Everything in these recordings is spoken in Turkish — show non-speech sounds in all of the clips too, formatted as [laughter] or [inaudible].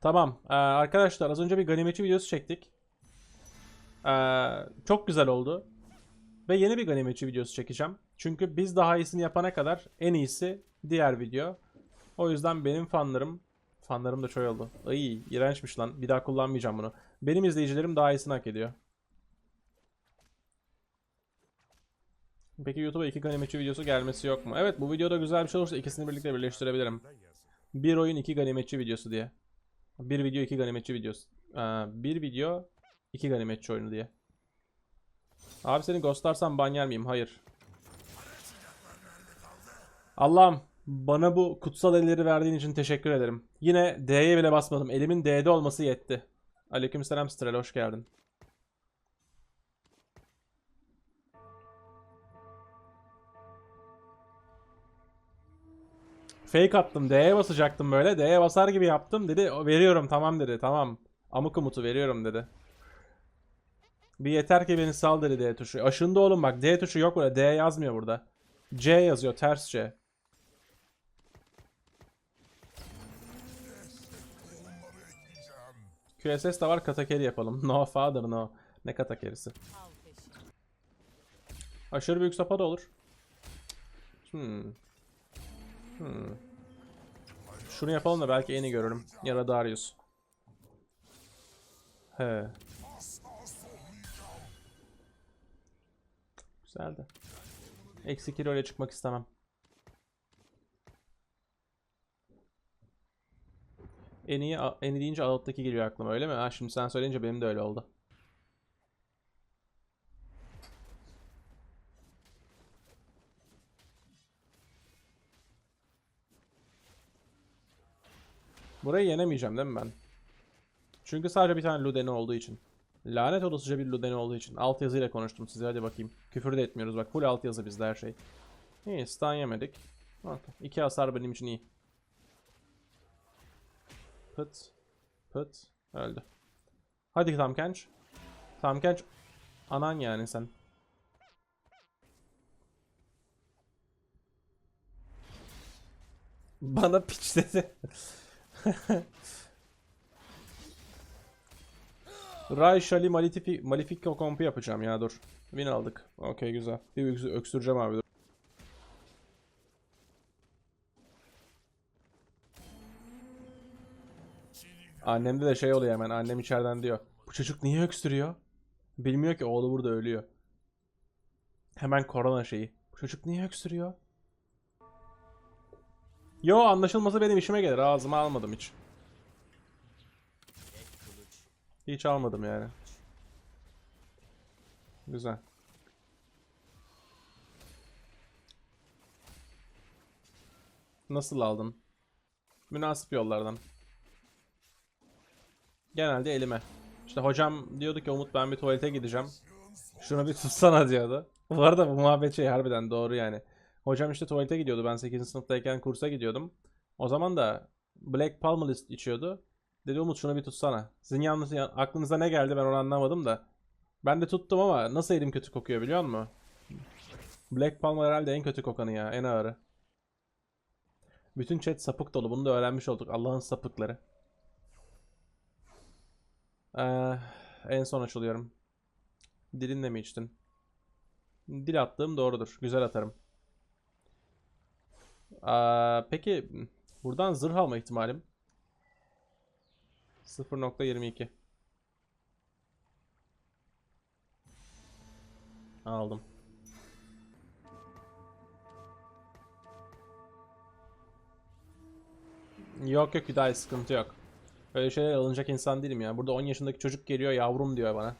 Tamam. Ee, arkadaşlar az önce bir ganimetçi videosu çektik. Ee, çok güzel oldu. Ve yeni bir ganimetçi videosu çekeceğim. Çünkü biz daha iyisini yapana kadar en iyisi diğer video. O yüzden benim fanlarım fanlarım da çok oldu. Ay iğrençmiş lan. Bir daha kullanmayacağım bunu. Benim izleyicilerim daha iyisini hak ediyor. Peki YouTube'a iki ganimetçi videosu gelmesi yok mu? Evet bu videoda güzel bir şey olursa ikisini birlikte birleştirebilirim. Bir oyun iki ganimetçi videosu diye. Bir video iki ganimetçi videosu. Ee, bir video iki ganimetçi oyunu diye. Abi seni ghostlarsam ban yer miyim? Hayır. Allah'ım bana bu kutsal elleri verdiğin için teşekkür ederim. Yine D'ye bile basmadım. Elimin D'de olması yetti. Aleykümselam Strel hoş geldin. Fake attım. D'ye basacaktım böyle. D'ye basar gibi yaptım. Dedi "O, veriyorum tamam dedi. Tamam. Amuk umutu veriyorum dedi. Bir yeter ki beni sal dedi D tuşu. Aşında oğlum bak D tuşu yok burada. D yazmıyor burada. C yazıyor ters C. QSS de var katakeri yapalım. [laughs] No father no. Ne katakerisi? Aşırı büyük sopa da olur. Hmm. Hmm. Şunu yapalım da belki eni görürüm. Ya da Darius. He. Güzeldi. Eksi kilo ile çıkmak istemem. En iyi, en iyi deyince alttaki geliyor aklıma öyle mi? Ha şimdi sen söyleyince benim de öyle oldu. Burayı yenemeyeceğim değil mi ben? Çünkü sadece bir tane Ludeni olduğu için. Lanet olasıca bir Ludeni olduğu için. Alt yazıyla konuştum size hadi bakayım. Küfür de etmiyoruz bak full alt yazı bizde her şey. İyi stun yemedik. İki hasar benim için iyi. Pıt. Pıt. Öldü. Hadi Tamkenç. Tamkenç. Anan yani sen. Bana piç dedi. [laughs] Ray Shali Malefic Malefico kompu yapacağım ya dur. Win aldık. Okey güzel. Bir öksü- öksüreceğim abi dur. Annemde de şey oluyor hemen. Annem içeriden diyor. Bu çocuk niye öksürüyor? Bilmiyor ki oğlu burada ölüyor. Hemen korona şeyi. Bu çocuk niye öksürüyor? Yo anlaşılması benim işime gelir. Ağzıma almadım hiç. Hiç almadım yani. Güzel. Nasıl aldın? Münasip yollardan. Genelde elime. İşte hocam diyordu ki Umut ben bir tuvalete gideceğim. Şunu bir tutsana diyordu. Bu arada bu muhabbet şey harbiden doğru yani. Hocam işte tuvalete gidiyordu. Ben 8. sınıftayken kursa gidiyordum. O zaman da Black Palmalist içiyordu. Dedi Umut şunu bir tutsana. Sizin yalnız ya- aklınıza ne geldi ben onu anlamadım da. Ben de tuttum ama nasıl elim kötü kokuyor biliyor musun? Black Palm herhalde en kötü kokanı ya. En ağırı. Bütün chat sapık dolu. Bunu da öğrenmiş olduk. Allah'ın sapıkları. Ee, en son açılıyorum. Dilinle mi içtin? Dil attığım doğrudur. Güzel atarım. Aa, peki buradan zırh alma ihtimalim 0.22 Aldım. Yok yok Hüdayi sıkıntı yok. Öyle şeyler alınacak insan değilim ya. Burada 10 yaşındaki çocuk geliyor yavrum diyor bana.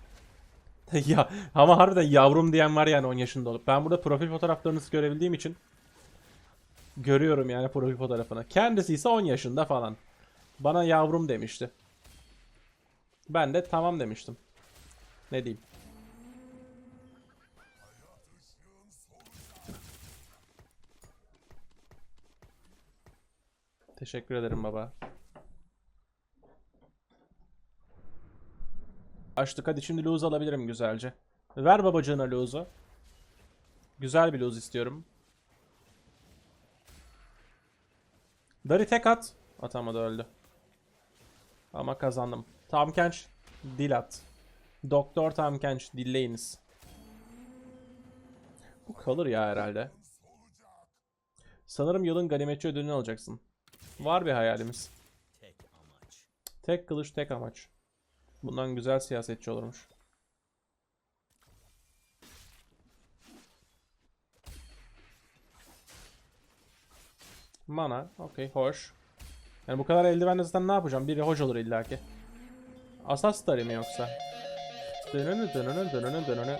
[laughs] ya ama harbiden yavrum diyen var yani 10 yaşında olup. Ben burada profil fotoğraflarınızı görebildiğim için görüyorum yani profil fotoğrafını. Kendisi ise 10 yaşında falan. Bana yavrum demişti. Ben de tamam demiştim. Ne diyeyim? Teşekkür ederim baba. Açtık hadi şimdi lose alabilirim güzelce. Ver babacığına lose'u. Güzel bir lose istiyorum. Dari tek at. Atamadı öldü. Ama kazandım. Tam Kench dil at. Doktor Tam Kench dilleyiniz. Bu kalır ya herhalde. Sanırım yılın ganimetçi ödülünü alacaksın. Var bir hayalimiz. Tek kılıç tek amaç. Bundan güzel siyasetçi olurmuş. Mana. Okey. Hoş. Yani bu kadar eldivenle zaten ne yapacağım? Biri hoş olur illaki. Asas tarı mı yoksa? Dönünü dönünü dönünü dönünü.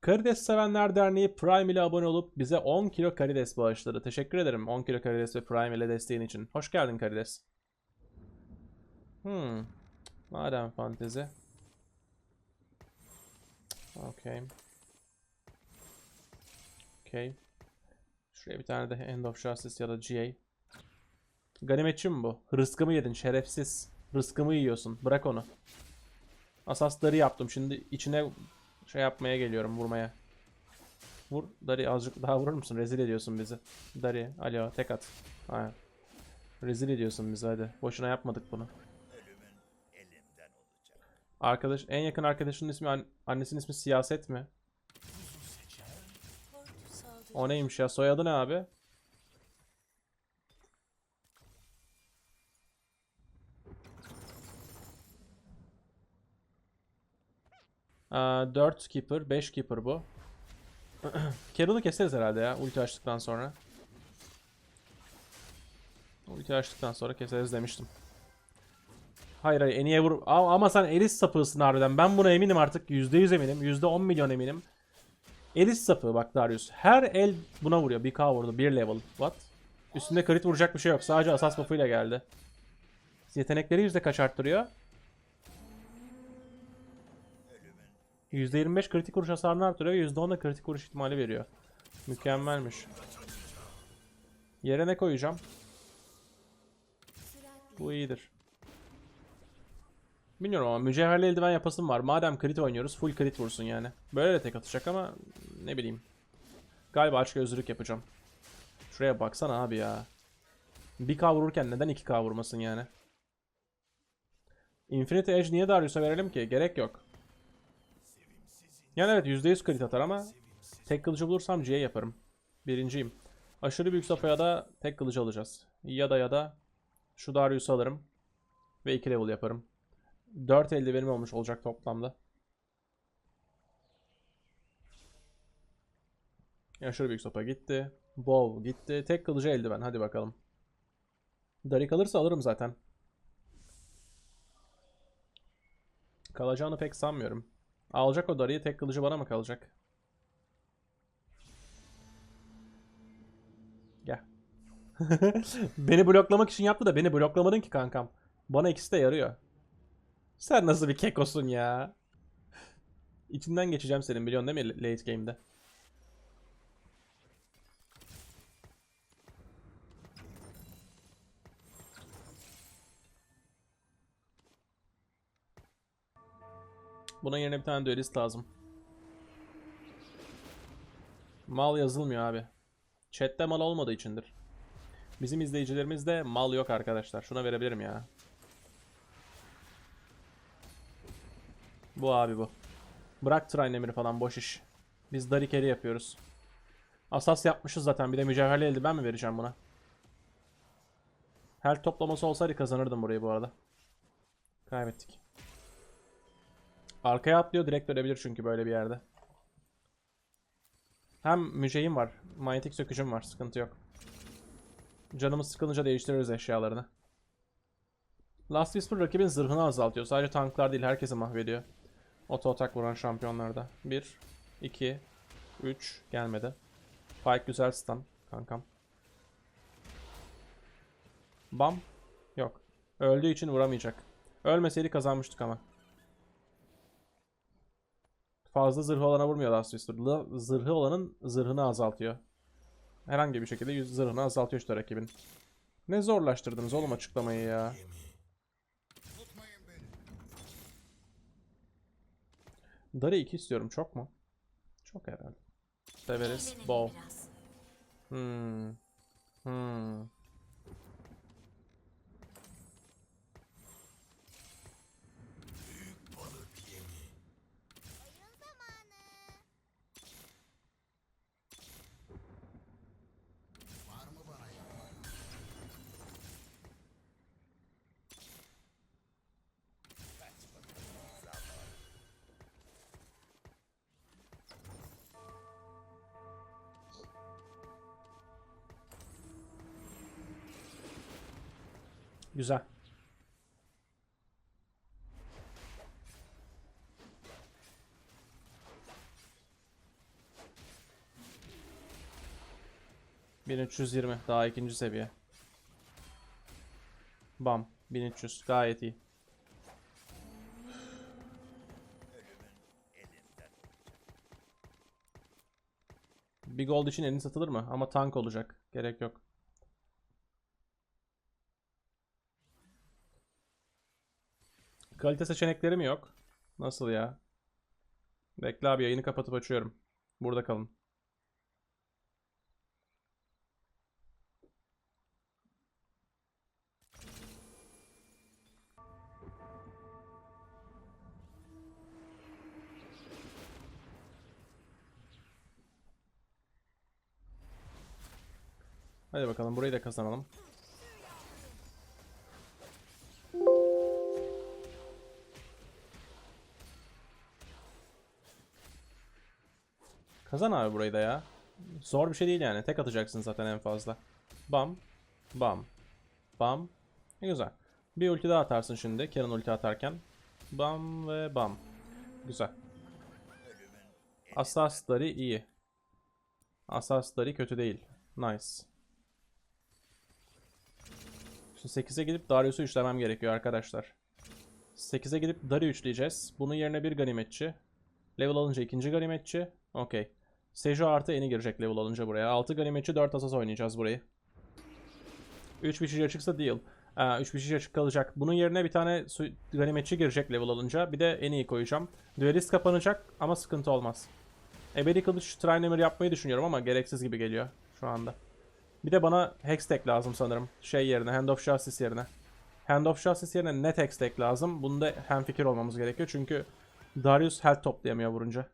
Karides Sevenler Derneği Prime ile abone olup bize 10 kilo karides bağışladı. Teşekkür ederim 10 kilo karides ve Prime ile desteğin için. Hoş geldin karides. Hmm. Madem fantezi. Okay. Okay. Şuraya bir tane de End of Justice ya da GA. Ganimetçi mi bu? Rızkımı yedin şerefsiz. Rızkımı yiyorsun. Bırak onu. Asasları yaptım. Şimdi içine şey yapmaya geliyorum vurmaya. Vur. Dari azıcık daha vurur musun? Rezil ediyorsun bizi. Dari. Alo tek at. Aynen. Rezil ediyorsun bizi hadi. Boşuna yapmadık bunu. Arkadaş en yakın arkadaşının ismi an- annesinin ismi siyaset mi? O neymiş ya? Soyadı ne abi? Aa, 4 keeper, 5 keeper bu. [clears throat] Carol'ı keseriz herhalde ya ulti açtıktan sonra. Ulti açtıktan sonra keseriz demiştim. Hayır hayır en iyiye vur. Ama sen Elis sapığısın harbiden. Ben buna eminim artık. %100 eminim. %10 milyon eminim. Elis sapığı bak Darius. Her el buna vuruyor. 1k vurdu. 1 level. What? Üstünde crit vuracak bir şey yok. Sadece asas buff'uyla geldi. Yetenekleri yüzde kaç arttırıyor? %25 kritik vuruş hasarını arttırıyor. %10 da kritik vuruş ihtimali veriyor. Mükemmelmiş. Yere ne koyacağım? Bu iyidir. Bilmiyorum ama mücevherli eldiven yapasım var. Madem crit oynuyoruz full crit vursun yani. Böyle de tek atacak ama ne bileyim. Galiba aç gözlülük yapacağım. Şuraya baksana abi ya. 1k vururken neden 2k vurmasın yani? Infinity Edge niye Darius'a verelim ki? Gerek yok. Yani evet %100 crit atar ama tek kılıcı bulursam G yaparım. Birinciyim. Aşırı büyük safhaya da tek kılıcı alacağız. Ya da ya da şu Darius'u alırım. Ve 2 level yaparım. 4 eldivenim olmuş olacak toplamda. Aşırı büyük sopa gitti. Bow gitti. Tek kılıcı eldiven. Hadi bakalım. Dari kalırsa alırım zaten. Kalacağını pek sanmıyorum. Alacak o Dari'yi tek kılıcı bana mı kalacak? Gel. [laughs] beni bloklamak için yaptı da beni bloklamadın ki kankam. Bana ikisi de yarıyor. Sen nasıl bir kekosun ya? İçinden geçeceğim senin biliyorsun değil mi late game'de? Buna yerine bir tane duelist lazım. Mal yazılmıyor abi. Chat'te mal olmadığı içindir. Bizim izleyicilerimizde mal yok arkadaşlar. Şuna verebilirim ya. Bu abi bu. Bırak Trinemir'i falan boş iş. Biz Dari carry yapıyoruz. Asas yapmışız zaten. Bir de mücevherli eldiven mi vereceğim buna? Her toplaması olsaydı kazanırdım burayı bu arada. Kaybettik. Arkaya atlıyor direkt ölebilir çünkü böyle bir yerde. Hem mücehim var. Manyetik sökücüm var. Sıkıntı yok. Canımız sıkılınca değiştiririz eşyalarını. Last Whisper rakibin zırhını azaltıyor. Sadece tanklar değil herkesi mahvediyor. Oto atak vuran şampiyonlarda. 1, 2, 3 gelmedi. Pyke güzel stun kankam. Bam. Yok. Öldüğü için vuramayacak. Ölmeseydi kazanmıştık ama. Fazla zırhı olana vurmuyor Last. La- Zırhı olanın zırhını azaltıyor. Herhangi bir şekilde zırhını azaltıyor işte rakibin. Ne zorlaştırdınız oğlum açıklamayı ya. Dari 2 istiyorum çok mu? Çok herhalde. Severiz. Bow. Hmm. Hmm. Güzel. ...1320 daha ikinci seviye. Bam 1300 gayet iyi. Bir gold için elini satılır mı? Ama tank olacak. Gerek yok. Kalite seçenekleri mi yok? Nasıl ya? Bekle abi yayını kapatıp açıyorum. Burada kalın. Hadi bakalım burayı da kazanalım. Kazan abi burayı da ya. Zor bir şey değil yani. Tek atacaksın zaten en fazla. Bam. Bam. Bam. Ne güzel. Bir ulti daha atarsın şimdi. Karen ulti atarken. Bam ve bam. Güzel. Asasları iyi. Asasları kötü değil. Nice. Şimdi 8'e gidip Darius'u üçlemem gerekiyor arkadaşlar. 8'e gidip Darius üçleyeceğiz. Bunun yerine bir ganimetçi. Level alınca ikinci ganimetçi. Okey. Seju artı eni girecek level alınca buraya. 6 ganimetçi 4 asas oynayacağız burayı. 3 biçici açıksa deal. Ee, 3 biçici açık kalacak. Bunun yerine bir tane ganimetçi girecek level alınca. Bir de eniyi koyacağım. Duelist kapanacak ama sıkıntı olmaz. Ebedi kılıç Trinemir yapmayı düşünüyorum ama gereksiz gibi geliyor şu anda. Bir de bana Hextech lazım sanırım. Şey yerine, Hand of Justice yerine. Hand of Justice yerine net Hextech lazım. Bunda hemfikir olmamız gerekiyor çünkü Darius health toplayamıyor vurunca.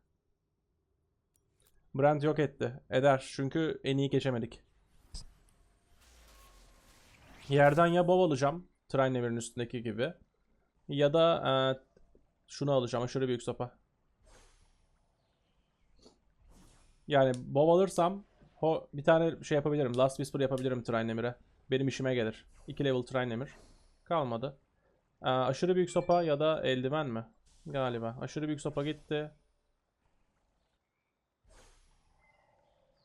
Brand yok etti. Eder çünkü en iyi geçemedik. Yerden ya bow alacağım. Trinemir'in üstündeki gibi. Ya da e, şunu alacağım. Aşırı büyük sopa. Yani bow alırsam ho, bir tane şey yapabilirim. Last Whisper yapabilirim Trinemir'e. Benim işime gelir. 2 level Trinemir. Kalmadı. E, aşırı büyük sopa ya da eldiven mi? Galiba. Aşırı büyük sopa gitti.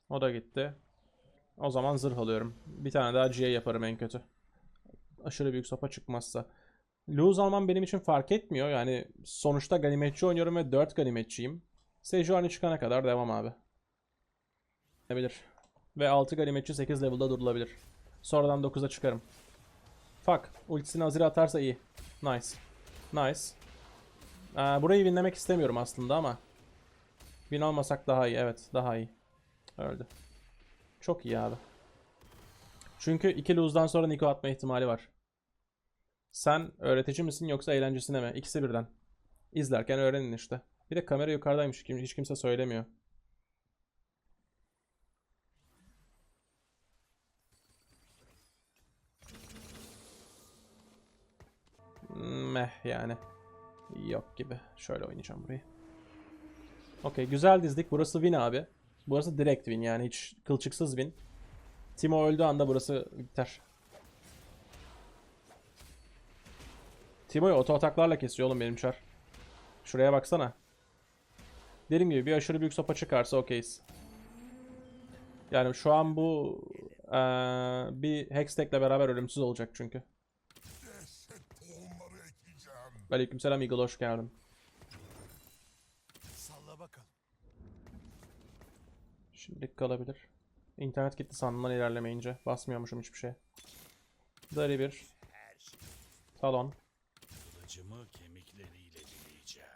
O da gitti. O zaman zırh alıyorum. Bir tane daha GA yaparım en kötü. Aşırı büyük sopa çıkmazsa. Lose almam benim için fark etmiyor. Yani sonuçta ganimetçi oynuyorum ve 4 ganimetçiyim. Sejuani çıkana kadar devam abi. Olabilir. Ve 6 ganimetçi 8 level'da durulabilir. Sonradan 9'a çıkarım. Fuck. Ultisini Azir'e atarsa iyi. Nice. Nice. Ee, burayı winlemek istemiyorum aslında ama. Win almasak daha iyi. Evet daha iyi. Öldü. Çok iyi abi. Çünkü iki lose'dan sonra Niko atma ihtimali var. Sen öğretici misin yoksa eğlencesine mi? İkisi birden. İzlerken öğrenin işte. Bir de kamera yukarıdaymış. Hiç kimse söylemiyor. Meh yani. Yok gibi. Şöyle oynayacağım burayı. Okey güzel dizdik. Burası win abi. Burası direkt win yani hiç kılçıksız win. Timo öldüğü anda burası biter. Timo'yu oto ataklarla kesiyor oğlum benim çar. Şuraya baksana. Dediğim gibi bir aşırı büyük sopa çıkarsa okeyiz. Yani şu an bu eee, bir Hextech'le beraber ölümsüz olacak çünkü. Aleykümselam Eagle hoş geldin. Salla bakalım. Şimdilik kalabilir. İnternet gitti sandığımdan ilerlemeyince. Basmıyormuşum hiçbir şey. Dari bir. Talon. Kılıcımı kemikleriyle dileyeceğim.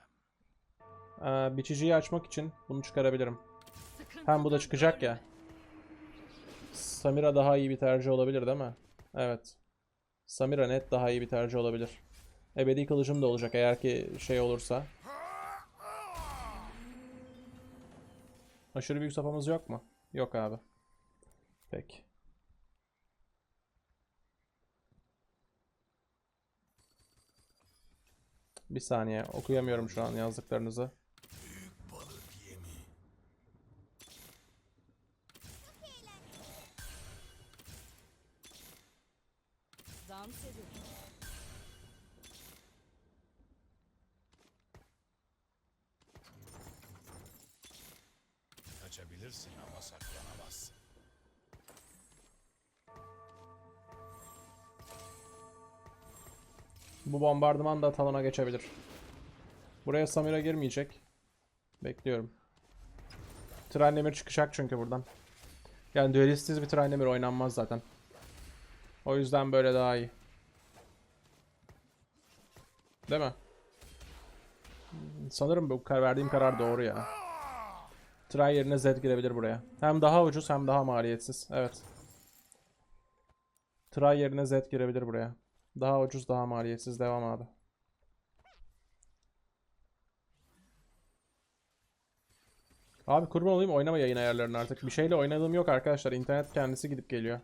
Ee, biçiciyi açmak için bunu çıkarabilirim. Hem bu da çıkacak ya. Samira daha iyi bir tercih olabilir değil mi? Evet. Samira net daha iyi bir tercih olabilir. Ebedi kılıcım da olacak eğer ki şey olursa. Aşırı büyük safhamız yok mu? Yok abi. Peki. Bir saniye okuyamıyorum şu an yazdıklarınızı. Kaçabilirsin ama saklanamazsın. Bu bombardıman da talona geçebilir. Buraya Samira girmeyecek. Bekliyorum. Trendemir çıkacak çünkü buradan. Yani duelistiz bir Trendemir oynanmaz zaten. O yüzden böyle daha iyi. Değil mi? Sanırım bu verdiğim karar doğru ya. Try yerine Z girebilir buraya. Hem daha ucuz hem daha maliyetsiz. Evet. Try yerine Z girebilir buraya. Daha ucuz, daha maliyetsiz. Devam abi. Abi kurban olayım oynama yayın ayarlarını artık. Bir şeyle oynadığım yok arkadaşlar. İnternet kendisi gidip geliyor.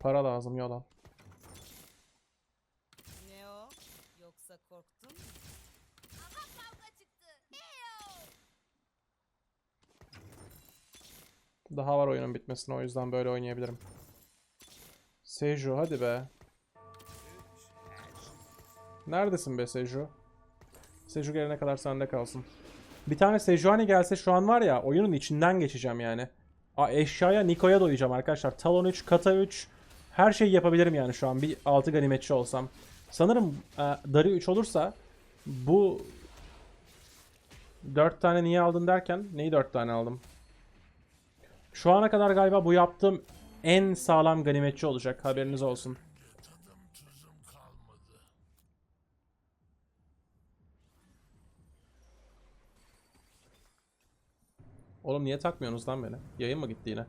Para lazım yol al. Ne o? Yoksa korktun mu? Daha var oyunun bitmesine o yüzden böyle oynayabilirim. Seju hadi be. Neredesin be Seju? Seju gelene kadar sende kalsın. Bir tane Sejuani gelse şu an var ya oyunun içinden geçeceğim yani. Aa, eşyaya Niko'ya doyacağım arkadaşlar. Talon 3, Kata 3 her şeyi yapabilirim yani şu an bir 6 ganimetçi olsam. Sanırım e, Dari 3 olursa bu 4 tane niye aldın derken neyi 4 tane aldım? Şu ana kadar galiba bu yaptığım en sağlam ganimetçi olacak. Haberiniz olsun. Oğlum niye takmıyorsunuz lan beni? Yayın mı gitti yine?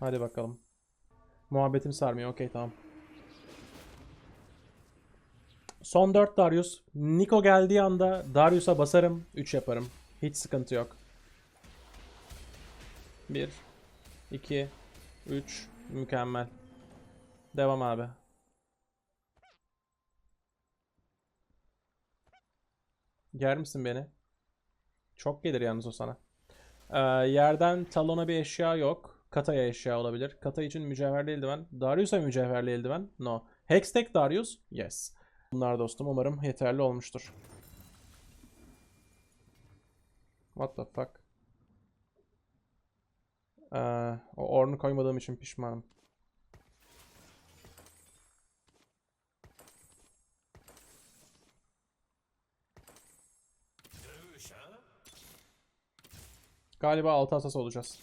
Hadi bakalım. Muhabbetim sarmıyor. Okey tamam. Son 4 Darius. Niko geldiği anda Darius'a basarım. 3 yaparım. Hiç sıkıntı yok. 1 2 3 Mükemmel. Devam abi. Ger misin beni? Çok gelir yalnız o sana. Ee, yerden talona bir eşya yok. Kata'ya eşya olabilir. Kata için mücevherli eldiven. Darius'a mücevherli eldiven. No. Hextech Darius? Yes. Bunlar dostum umarım yeterli olmuştur. What the fuck? Ee, o ornu koymadığım için pişmanım. Galiba 6 asas olacağız.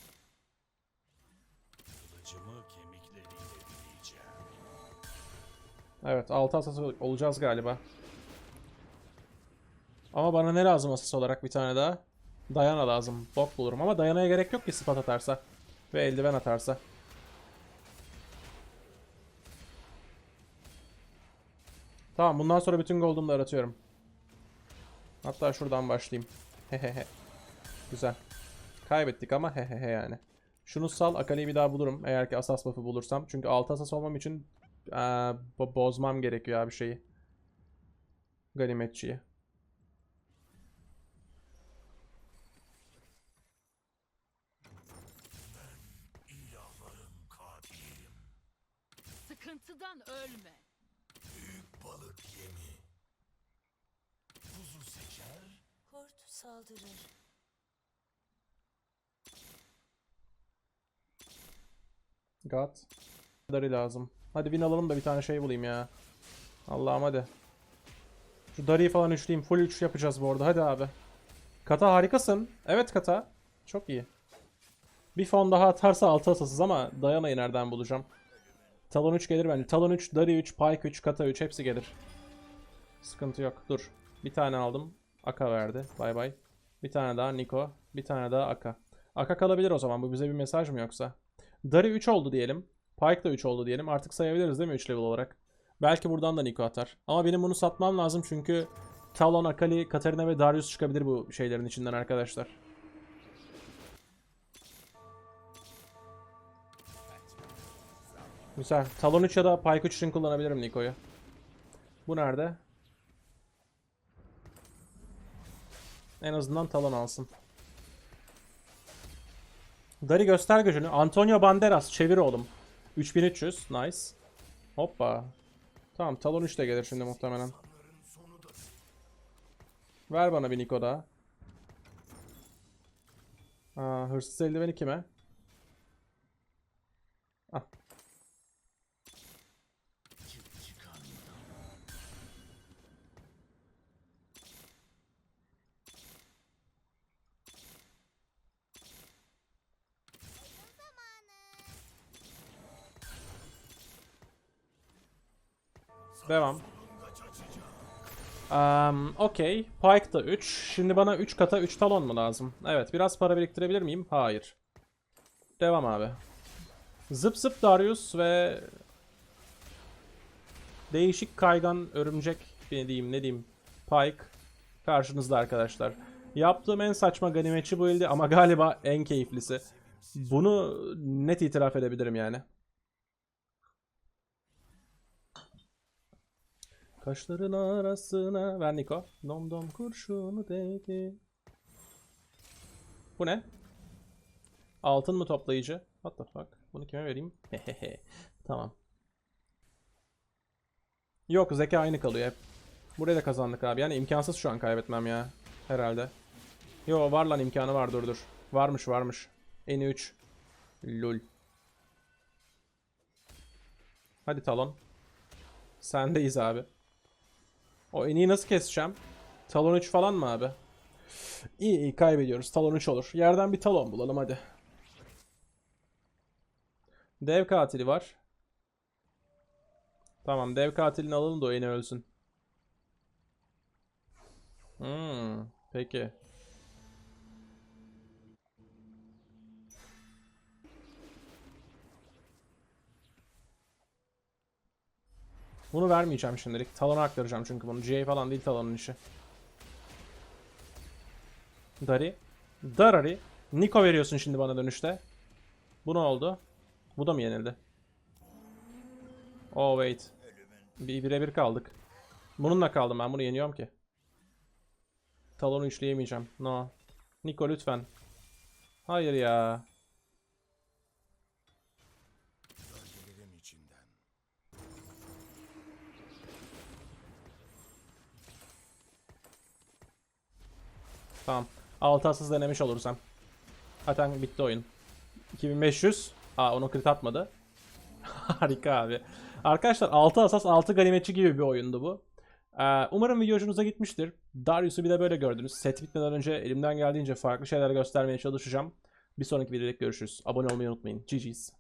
Evet 6 asas ol- olacağız galiba. Ama bana ne lazım asas olarak bir tane daha? Dayana lazım. Bok bulurum ama Dayana'ya gerek yok ki spot atarsa. Ve eldiven atarsa. Tamam bundan sonra bütün gold'umu da aratıyorum. Hatta şuradan başlayayım. Hehehe. Güzel. Kaybettik ama hehehe yani. Şunu sal Akali'yi bir daha bulurum eğer ki asas buff'ı bulursam. Çünkü 6 asas olmam için bo- bozmam gerekiyor abi şeyi. Ganimetçiyi. Sıkıntıdan ölme. Büyük balık yemi. Kuzu seçer. Kurt saldırır. God. Dari lazım. Hadi win alalım da bir tane şey bulayım ya. Allah'ım hadi. Şu Dari'yi falan üçleyeyim. Full 3 yapacağız bu arada. Hadi abi. Kata harikasın. Evet Kata. Çok iyi. Bir fon daha atarsa altı asasız ama Dayana'yı nereden bulacağım? Talon 3 gelir bence. Talon 3, Dari 3, Pyke 3, Kata 3 hepsi gelir. Sıkıntı yok. Dur. Bir tane aldım. Aka verdi. Bay bay. Bir tane daha Niko. Bir tane daha Aka. Aka kalabilir o zaman. Bu bize bir mesaj mı yoksa? Dari 3 oldu diyelim. Pyke da 3 oldu diyelim. Artık sayabiliriz değil mi 3 level olarak? Belki buradan da Niko atar. Ama benim bunu satmam lazım çünkü Talon, Akali, Katarina ve Darius çıkabilir bu şeylerin içinden arkadaşlar. Güzel. Talon 3 ya da Pyke 3 için kullanabilirim Niko'yu. Bu nerede? En azından talon alsın. Dari göster gücünü. Antonio Banderas çevir oğlum. 3300. Nice. Hoppa. Tamam talon 3 de gelir şimdi muhtemelen. Ver bana bir Niko daha. Aa, hırsız eldiveni kime? Devam. Um, Okey. Pike da 3. Şimdi bana 3 kata 3 talon mu lazım? Evet. Biraz para biriktirebilir miyim? Hayır. Devam abi. Zıp zıp Darius ve değişik kaygan örümcek ne diyeyim ne diyeyim Pike karşınızda arkadaşlar. Yaptığım en saçma ganimetçi build'i ama galiba en keyiflisi. Bunu net itiraf edebilirim yani. Kaşların arasına ver Niko. Dom dom kurşunu değdi. Bu ne? Altın mı toplayıcı? What the fuck? Bunu kime vereyim? Hehehe. [laughs] tamam. Yok zeka aynı kalıyor hep. Burayı da kazandık abi. Yani imkansız şu an kaybetmem ya. Herhalde. Yo var lan imkanı var dur dur. Varmış varmış. En 3. Lul. Hadi talon. Sendeyiz abi. O eniği nasıl keseceğim? Talon 3 falan mı abi? İyi iyi kaybediyoruz. Talon 3 olur. Yerden bir talon bulalım hadi. Dev katili var. Tamam dev katilini alalım da o eni ölsün. Hmm, peki. Bunu vermeyeceğim şimdilik. Talon'a aktaracağım çünkü bunu. GA falan değil Talon'un işi. Dari. Darari. Niko veriyorsun şimdi bana dönüşte. Bu ne oldu? Bu da mı yenildi? Oh wait. Bir birebir kaldık. Bununla kaldım ben bunu yeniyorum ki. Talon'u üçleyemeyeceğim. No. Niko lütfen. Hayır ya. Gölgelerin içinden. Tamam. 6 asız denemiş olursam. Zaten bitti oyun. 2500. Aa onu crit atmadı. [laughs] Harika abi. Arkadaşlar 6 asas 6 ganimetçi gibi bir oyundu bu. Ee, umarım video hoşunuza gitmiştir. Darius'u bir de böyle gördünüz. Set bitmeden önce elimden geldiğince farklı şeyler göstermeye çalışacağım. Bir sonraki videoda görüşürüz. Abone olmayı unutmayın. GG's.